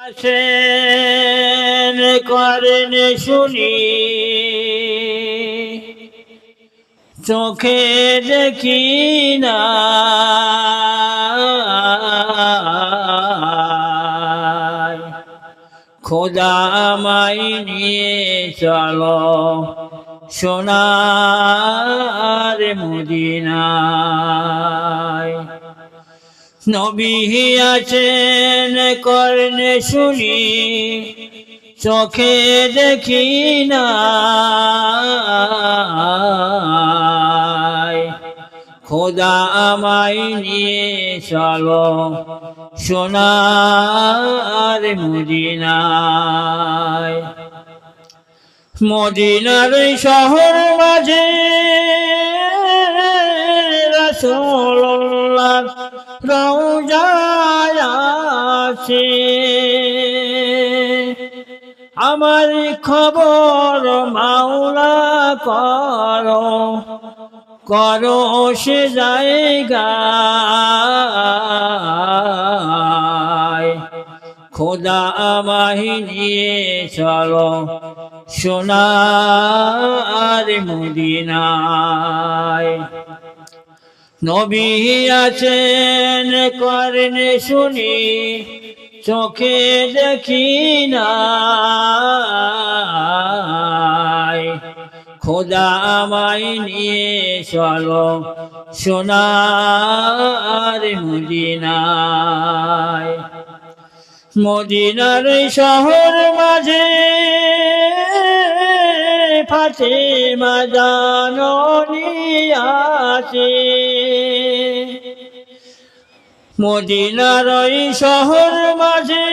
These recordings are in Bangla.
আসেন করেন শুনি। চোখে দেখি না। খোদা মাই নিয়ে চলো সোনার মদিনায়। নবী আছেন কর্ণে শুনি, চোখে দেখি না খোদা আমায় নিয়ে চলো সোনার মদিনায়। মদিনার শহর মাঝে রসোল্লাহ রওজায় আছে আমার খবর মাওলা করো করো সে জায়গা খোদা আমাহি নিয়ে চলো সোনার মদিনায়। নবী আছেন, করেন শুনি, চোখে দেখি না খোদা আমায় নিয়ে চলো সোনার মদিনায়। মদিনার শহর মাঝে ফাটে মাজানি আছে মদিনার ওই শহর মাঝে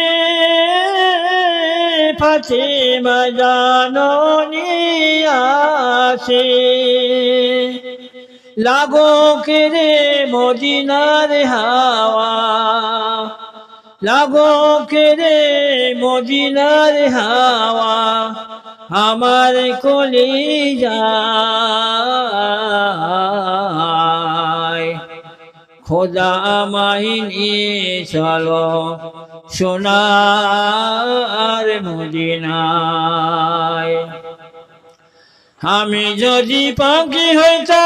ফাটে মাজানি আছে লাগো কেরে মদিনার হাওয়া? লাগো কেরে মদিনার হাওয়া? আমার কলি যায় খোদা নিয়ে চলো সোনার মদিনায়। আমি যদি পাখি হইতাম,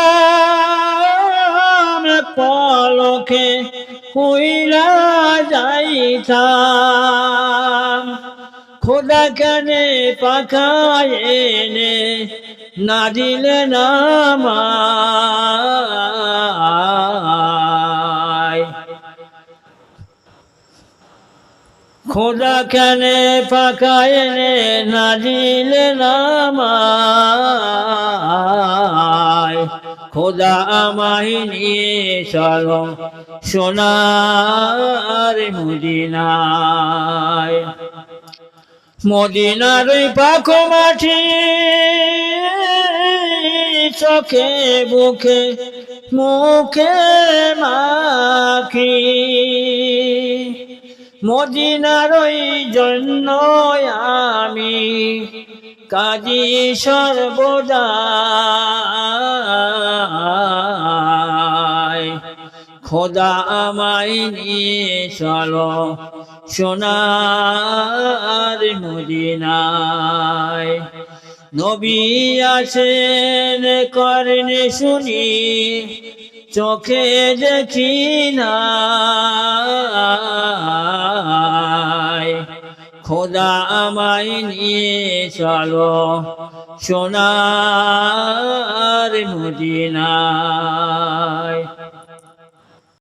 পলকে হইলা যাইতাম খোদা কানে পাখায় এনে না দিলে খোদা কানে পাখায় এনে না দিলে খোদা আমায় নিয়ে চলো সোনার মদিনায়। মদিনার পাখো মাঠি চোখে, বুকে, মুখে মাখি মদিনার ওই জন্য আমি কাজী সর্বদা খোদা আমায় নিয়ে চলো সোনার মদিনায় নবী আছেন কর্ণে শুনি, চোখে দেখি না খোদা আমায় নিয়ে চলো, সোনার মদিনায়